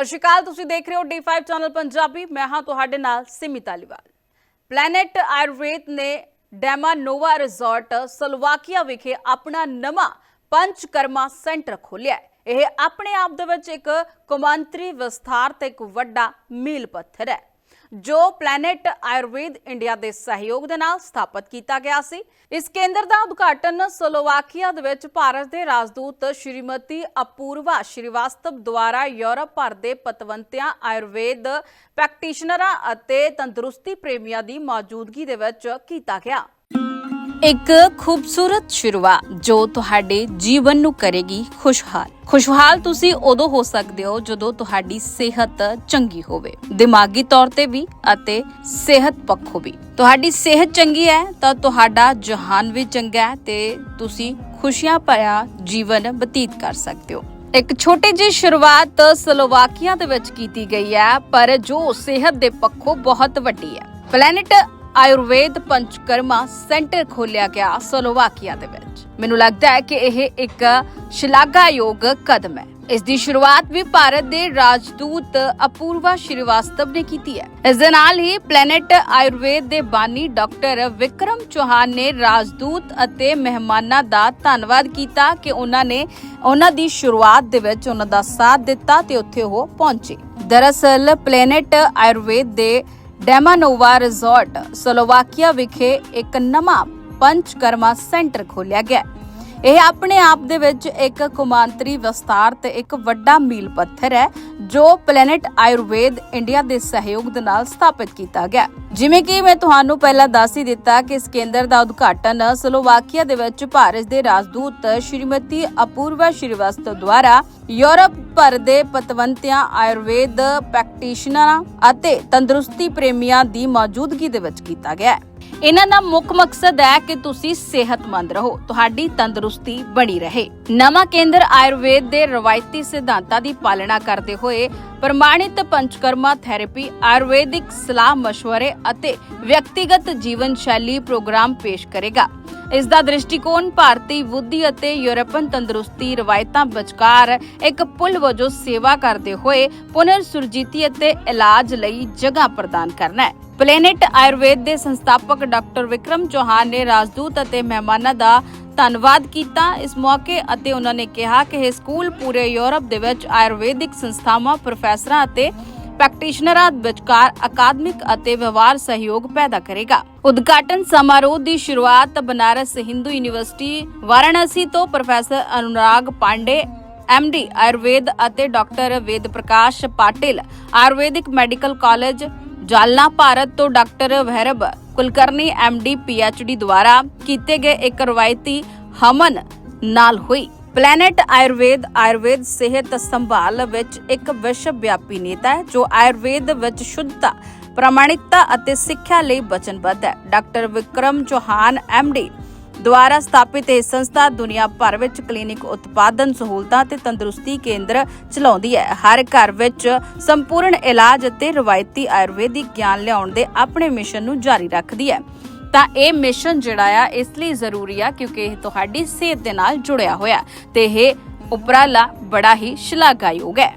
ਸਤਿ ਸ਼੍ਰੀ ਅਕਾਲ, ਤੁਸੀਂ ਦੇਖ ਰਹੇ ਹੋ D5 ਚੈਨਲ ਪੰਜਾਬੀ। ਮੈਂ ਹਾਂ ਤੁਹਾਡੇ ਨਾਲ ਸਿਮੀ ਧਾਲੀਵਾਲ ਪਲੈਨਟ ਆਯੁਰਵੇਦ ਨੇ ਡੈਮਾ ਨੋਵਾ ਰਿਜ਼ੋਰਟ ਸਲਵਾਕੀਆ ਵਿਖੇ ਆਪਣਾ ਨਵਾਂ ਪੰਚਕਰਮਾ ਸੈਂਟਰ ਖੋਲ੍ਹਿਆ ਹੈ। ਇਹ ਆਪਣੇ ਆਪ ਦੇ ਵਿੱਚ ਇੱਕ ਕੌਮਾਂਤਰੀ ਵਿਸਥਾਰ ਤੇ ਇੱਕ ਵੱਡਾ ਮੀਲ ਪੱਥਰ ਹੈ। ਜੋ ਪਲੈਨਟ ਆਯੁਰਵੇਦ ਇੰਡੀਆ ਦੇ ਸਹਿਯੋਗ ਦੇ ਨਾਲ ਸਥਾਪਿਤ ਕੀਤਾ ਗਿਆ ਸੀ। ਇਸ ਕੇਂਦਰ ਦਾ ਉਦਘਾਟਨ ਸਲੋਵਾਕੀਆ ਦੇ ਵਿੱਚ ਭਾਰਤ ਦੇ ਰਾਜਦੂਤ ਸ਼੍ਰੀਮਤੀ ਅਪੂਰਵਾ ਸ਼੍ਰੀਵਾਸਤਵ ਦੁਆਰਾ ਯੂਰਪ ਭਰ ਦੇ ਪਤਵੰਤਿਆਂ, ਆਯੁਰਵੇਦ ਪ੍ਰੈਕਟੀਸ਼ਨਰਾਂ ਅਤੇ ਤੰਦਰੁਸਤੀ ਪ੍ਰੇਮੀਆਂ ਦੀ ਮੌਜੂਦਗੀ ਦੇ ਵਿੱਚ ਕੀਤਾ ਗਿਆ। ਇੱਕ ਖੂਬਸੂਰਤ ਸ਼ੁਰੂਆਤ ਜੋ ਤੁਹਾਡੇ ਜੀਵਨ ਨੂੰ ਕਰੇਗੀ ਖੁਸ਼ਹਾਲ। ਖੁਸ਼ਹਾਲ ਤੁਸੀਂ ਉਦੋਂ ਹੋ ਸਕਦੇ ਹੋ ਜਦੋਂ ਤੁਹਾਡੀ ਸਿਹਤ ਚੰਗੀ ਹੋਵੇ। ਦਿਮਾਗੀ ਤੌਰ ਤੇ ਵੀ ਅਤੇ ਸਿਹਤ ਪੱਖੋਂ ਵੀ। ਤੁਹਾਡੀ ਸਿਹਤ ਚੰਗੀ ਹੈ ਤਾਂ ਤੁਹਾਡਾ ਜਹਾਨ ਵੀ ਚੰਗਾ ਹੈ ਤੇ ਤੁਸੀਂ ਖੁਸ਼ੀਆਂ ਭਰਿਆ ਜੀਵਨ ਬਤੀਤ ਕਰ ਸਕਦੇ ਹੋ। ਇੱਕ ਛੋਟੀ ਜਿਹੀ ਸ਼ੁਰੂਆਤ ਸਲੋਵਾਕੀਆ ਦੇ ਵਿੱਚ ਕੀਤੀ ਗਈ ਹੈ, ਪਰ ਜੋ ਸਿਹਤ ਦੇ ਪੱਖੋਂ ਬਹੁਤ ਵੱਡੀ ਹੈ। ਪਲੈਨਟ ਆਯੁਰਵੇਦ ਪੰਚਕਰਮਾ ਸੈਂਟਰ ਖੋਲਿਆ ਗਿਆ ਸਲੋਵਾਕੀਆ ਦੇ ਵਿੱਚ। ਮੈਨੂੰ ਲੱਗਦਾ ਹੈ ਕਿ ਇਹ ਇੱਕ ਸ਼ਲਾਘਾਯੋਗ ਕਦਮ ਹੈ। ਇਸ ਦੀ ਸ਼ੁਰੂਆਤ ਵੀ ਭਾਰਤ ਦੇ ਰਾਜਦੂਤ ਅਪੂਰਵਾ ਸ਼੍ਰੀਵਾਸਤਵ ਨੇ ਕੀਤੀ ਹੈ। ਇਸ ਦੇ ਨਾਲ ਹੀ ਪਲੈਨਟ ਆਯੁਰਵੇਦ ਦੇ ਬਾਨੀ ਡਾਕਟਰ ਵਿਕਰਮ ਚੌਹਾਨ ਨੇ ਰਾਜਦੂਤ ਅਤੇ ਮਹਿਮਾਨਾਂ ਦਾ ਧੰਨਵਾਦ ਕੀਤਾ ਕਿ ਉਹਨਾਂ ਨੇ ਉਹਨਾਂ ਦੀ ਸ਼ੁਰੂਆਤ ਦੇ ਵਿੱਚ ਉਹਨਾਂ ਦਾ ਸਾਥ ਦਿੱਤਾ ਤੇ ਉੱਥੇ ਉਹ ਪਹੁੰਚੇ। ਦਰਅਸਲ ਪਲੈਨਟ ਆਯੁਰਵੇਦ ਦੇ ਡੈਮਾਨੋਵਾ ਰਿਜ਼ੋਰਟ, ਸਲੋਵਾਕੀਆ ਵਿਖੇ ਇੱਕ ਨਵਾਂ ਪੰਚਕਰਮਾ ਸੈਂਟਰ ਖੋਲ੍ਹਿਆ ਗਿਆ। ਇਹ ਆਪਣੇ ਆਪ ਦੇ ਵਿੱਚ ਇੱਕ ਕੁਮਾਂਤਰੀ ਵਿਸਤਾਰ ਤੇ ਇੱਕ ਵੱਡਾ ਮੀਲ ਪੱਥਰ ਹੈ, ਜੋ ਪਲੈਨਟ ਆਯੁਰਵੇਦ ਇੰਡੀਆ ਦੇ ਸਹਿਯੋਗ ਦੇ ਨਾਲ ਸਥਾਪਿਤ ਕੀਤਾ ਗਿਆ। ਜਿਵੇਂ ਕਿ ਮੈਂ ਤੁਹਾਨੂੰ ਪਹਿਲਾਂ ਦੱਸ ਹੀ ਦਿੱਤਾ ਕਿ ਇਸ ਕੇਂਦਰ ਦਾ ਉਦਘਾਟਨ ਸਲੋਵਾਕੀਆ ਦੇ ਵਿੱਚ ਭਾਰਤ ਦੇ ਰਾਜਦੂਤ ਸ਼੍ਰੀਮਤੀ ਅਪੂਰਵਾ ਸ਼੍ਰੀਵਾਸਤਵ ਦੁਆਰਾ ਯੂਰਪ ਭਰ ਦੇ ਪਤਵੰਤਿਆਂ, ਆਯੁਰਵੇਦ ਪ੍ਰੈਕਟੀਸ਼ਨਰਾਂ ਅਤੇ ਤੰਦਰੁਸਤੀ ਪ੍ਰੇਮੀਆਂ ਦੀ ਮੌਜੂਦਗੀ ਦੇ ਵਿੱਚ ਕੀਤਾ ਗਿਆ ਹੈ। ਇਹਨਾਂ ਦਾ ਮੁੱਖ ਮਕਸਦ ਹੈ ਕਿ ਤੁਸੀਂ ਸਿਹਤਮੰਦ ਰਹੋ, ਤੁਹਾਡੀ ਤੰਦਰੁਸਤੀ ਬਣੀ ਰਹੇ। ਨਵਾਂ ਕੇਂਦਰ ਆਯੁਰਵੇਦ ਦੇ ਰਵਾਇਤੀ ਸਿਧਾਂਤਾਂ ਦੀ ਪਾਲਣਾ ਕਰਦੇ ਹੋਏ ਪ੍ਰਮਾਣਿਤ ਪੰਚਕਰਮਾ ਥੈਰੇਪੀ, ਆਯੁਰਵੈਦਿਕ ਸਲਾਹ مشਵਰੇ ਅਤੇ ਵਿਅਕਤੀਗਤ ਜੀਵਨ ਸ਼ੈਲੀ ਪ੍ਰੋਗਰਾਮ ਪੇਸ਼ ਕਰੇਗਾ। ਇਸ ਦਾ ਦ੍ਰਿਸ਼ਟੀਕੋਣ ਭਾਰਤੀ, ਬੁੱਧੀ ਅਤੇ ਯੂਰਪਨ ਤੰਦਰੁਸਤੀ ਰਵਾਇਤਾਂ ਵਿਚਕਾਰ ਇੱਕ ਪੁਲ ਵਜੋਂ ਸੇਵਾ ਕਰਦੇ ਹੋਏ ਪੁਨਰ ਸੁਰਜੀਤੀ ਅਤੇ ਇਲਾਜ ਲਈ ਜਗ੍ਹਾ ਪ੍ਰਦਾਨ ਕਰਨਾ ਹੈ। ਪਲੈਨਟ ਆਯੁਰਵੇਦ ਦੇ ਸੰਸਥਾਪਕ ਡਾਕਟਰ ਵਿਕਰਮ ਚੌਹਾਨ ਨੇ ਰਾਜਦੂਤ ਅਤੇ ਮਹਿਮਾਨਾਂ ਦਾ ਧੰਨਵਾਦ ਕੀਤਾ। ਇਸ ਮੌਕੇ ਅਤੇ ਉਹਨਾਂ ਨੇ ਕਿਹਾ ਕਿ ਇਹ ਸਕੂਲ ਪੂਰੇ ਯੂਰਪ ਦੇ ਵਿੱਚ ਆਯੁਰਵੈਦਿਕ ਸੰਸਥਾਵਾਂ, ਪ੍ਰੋਫੈਸਰਾਂ ਅਤੇ ਪ੍ਰੈਕਟੀਸ਼ਨਰਾਂ ਵਿਚਕਾਰ ਅਕਾਦਮਿਕ ਅਤੇ ਵਿਵਹਾਰ ਸਹਿਯੋਗ ਪੈਦਾ ਕਰੇਗਾ। ਉਦਘਾਟਨ ਸਮਾਰੋਹ ਦੀ ਸ਼ੁਰੂਆਤ ਬਨਾਰਸ ਹਿੰਦੂ ਯੂਨੀਵਰਸਿਟੀ, ਵਾਰਾਣਸੀ ਤੋਂ ਪ੍ਰੋਫੈਸਰ ਅਨੁਰਾਗ ਪਾਂਡੇ ਐਮਡੀ ਆਯੁਰਵੇਦ ਅਤੇ doctor Ved Prakash Patil, Ayurvedic medical college, Jalna Bharat ਤੋਂ ਡਾਕਟਰ ਵਹਿਰਬ ਕੁਲਕਰਨੀ ਐਮਡੀ ਪੀਐਚਡੀ ਦੁਆਰਾ ਕੀਤੇ ਗਏ ਇੱਕ ਰਵਾਇਤੀ ਹਮਨ ਨਾਲ ਹੋਈ। ਪਲੈਨਟ ਆਯੁਰਵੇਦ ਆਯੁਰਵੇਦ ਸਿਹਤ ਸੰਭਾਲ ਵਿੱਚ ਇੱਕ ਵਿਸ਼ਵ ਵਿਆਪੀ ਨੇਤਾ ਹੈ, ਜੋ ਆਯੁਰਵੇਦ ਵਿੱਚ ਸ਼ੁੱਧਤਾ, ਪ੍ਰਮਾਣਿਕਤਾ ਅਤੇ ਸਿੱਖਿਆ ਲਈ ਵਚਨਬੱਧ ਹੈ। ਡਾਕਟਰ ਵਿਕਰਮ ਚੌਹਾਨ ਐਮਡੀ ਦੁਆਰਾ ਸਥਾਪਿਤ ਇਹ ਸੰਸਥਾ ਦੁਨੀਆ ਭਰ ਵਿੱਚ ਕਲੀਨਿਕ ਉਤਪਾਦਨ ਸਹੂਲਤਾਂ ਤੇ ਤੰਦਰੁਸਤੀ ਕੇਂਦਰ ਚਲਾਉਂਦੀ ਹੈ। ਹਰ ਘਰ ਵਿੱਚ ਸੰਪੂਰਨ ਇਲਾਜ ਅਤੇ ਰਵਾਇਤੀ ਆਯੁਰਵੈਦਿਕ ਗਿਆਨ ਲਿਆਉਣ ਦੇ ਆਪਣੇ ਮਿਸ਼ਨ ਨੂੰ ਜਾਰੀ ਰੱਖਦੀ ਹੈ। ਤਾਂ ਇਹ ਮਿਸ਼ਨ ਜਿਹੜਾ ਆ, ਇਸ ਲਈ ਜ਼ਰੂਰੀ ਆ ਕਿਉਂਕਿ ਇਹ ਤੁਹਾਡੀ ਸਿਹਤ ਦੇ ਨਾਲ ਜੁੜਿਆ ਹੋਇਆ ਤੇ ਇਹ ਉਪਰਾਲਾ ਬੜਾ ਹੀ ਸ਼ਲਾਘਾਯੋਗ ਹੈ।